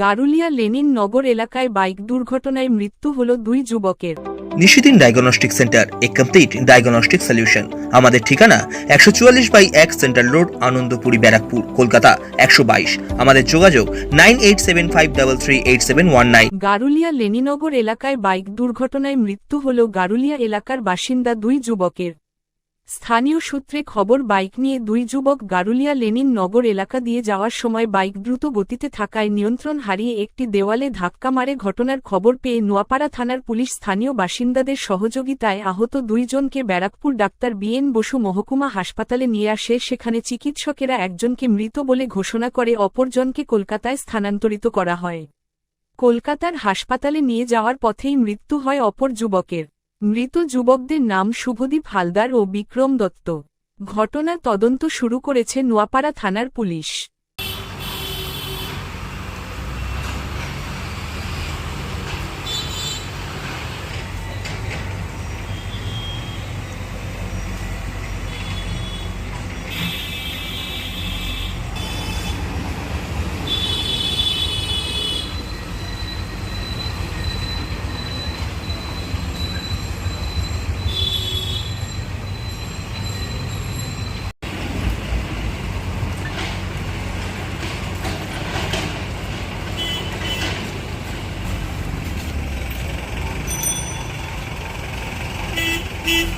Garulia Lenin নগর এলাকায় bike দুর্ঘটনায় মৃত্যু হল দুই যুবকের। নিশিদিন ডায়াগনস্টিক সেন্টার এ কমপ্লিট ডায়াগনস্টিক সলিউশন। আমাদের ঠিকানা একশো চুয়াল্লিশ বাই এক সেন্ট্রাল রোড আনন্দপুরি ব্যারাকপুর কলকাতা একশো বাইশ। আমাদের যোগাযোগ nine eight seven five double three eight seven one nine. Garulia Leninagar এলাকায় বাইক দুর্ঘটনায় মৃত্যু হল গারুলিয়া এলাকার বাসিন্দা দুই যুবকের। স্থানীয় সূত্রে খবর, বাইক নিয়ে দুই যুবক গারুলিয়া লেনিন নগর এলাকা দিয়ে যাওয়ার সময় বাইক দ্রুত গতিতে থাকায় নিয়ন্ত্রণ হারিয়ে একটি দেওয়ালে ধাক্কা মারে ঘটনার খবর পেয়ে নোয়াপাড়া থানার পুলিশ স্থানীয় বাসিন্দাদের সহযোগিতায় আহত দুইজনকে ব্যারাকপুর ডাক্তার বিএন বসু মহকুমা হাসপাতালে নিয়ে আসে। সেখানে চিকিৎসকেরা একজনকে মৃত বলে ঘোষণা করে, অপরজনকে কলকাতায় স্থানান্তরিত করা হয়। কলকাতার হাসপাতালে নিয়ে যাওয়ার পথেই মৃত্যু হয় অপর যুবকের। মৃত যুবকদের নাম শুভদীপ হালদার ও বিক্রম দত্ত। ঘটনা তদন্ত শুরু করেছে নোয়াপাড়া থানার পুলিশ। You.